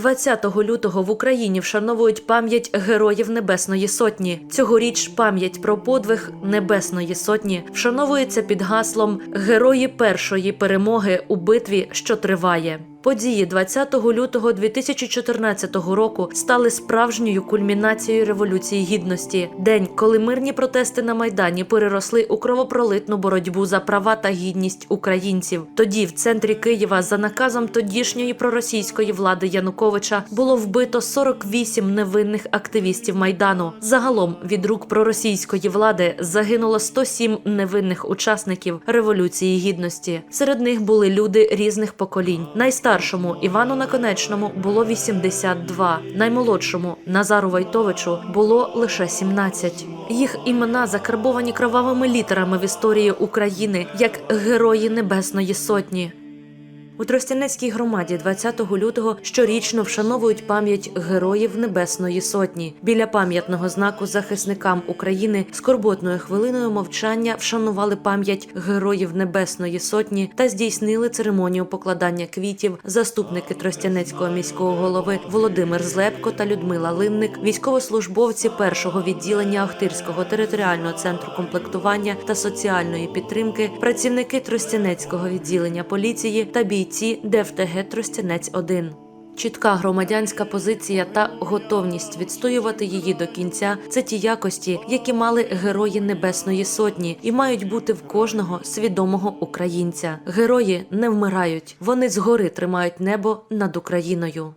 20 лютого в Україні вшановують пам'ять героїв Небесної Сотні. Цьогоріч пам'ять про подвиг Небесної Сотні вшановується під гаслом Герої першої перемоги у битві, що триває. Події 20 лютого 2014 року стали справжньою кульмінацією революції гідності. День, коли мирні протести на майдані переросли у кровопролитну боротьбу за права та гідність українців. Тоді, в центрі Києва, за наказом тодішньої проросійської влади Януковича, було вбито 48 невинних активістів майдану. Загалом від рук проросійської влади загинуло 107 невинних учасників революції гідності. Серед них були люди різних поколінь. Найстаршому Івану Наконечному було 82, наймолодшому Назару Вайтовичу було лише 17. Їх імена закарбовані кровавими літерами в історії України як герої Небесної Сотні. У Тростянецькій громаді 20 лютого щорічно вшановують пам'ять героїв Небесної Сотні. Біля пам'ятного знаку захисникам України скорботною хвилиною мовчання вшанували пам'ять героїв Небесної Сотні та здійснили церемонію покладання квітів заступники Тростянецького міського голови Володимир Злепко та Людмила Линник, військовослужбовці першого відділення Охтирського територіального центру комплектування та соціальної підтримки, працівники Тростянецького відділення поліції та бійці ДФТГ Тростянець 1 Чітка громадянська позиція та готовність відстоювати її до кінця це ті якості, які мали герої Небесної Сотні, і мають бути в кожного свідомого українця. Герої не вмирають, вони згори тримають небо над Україною.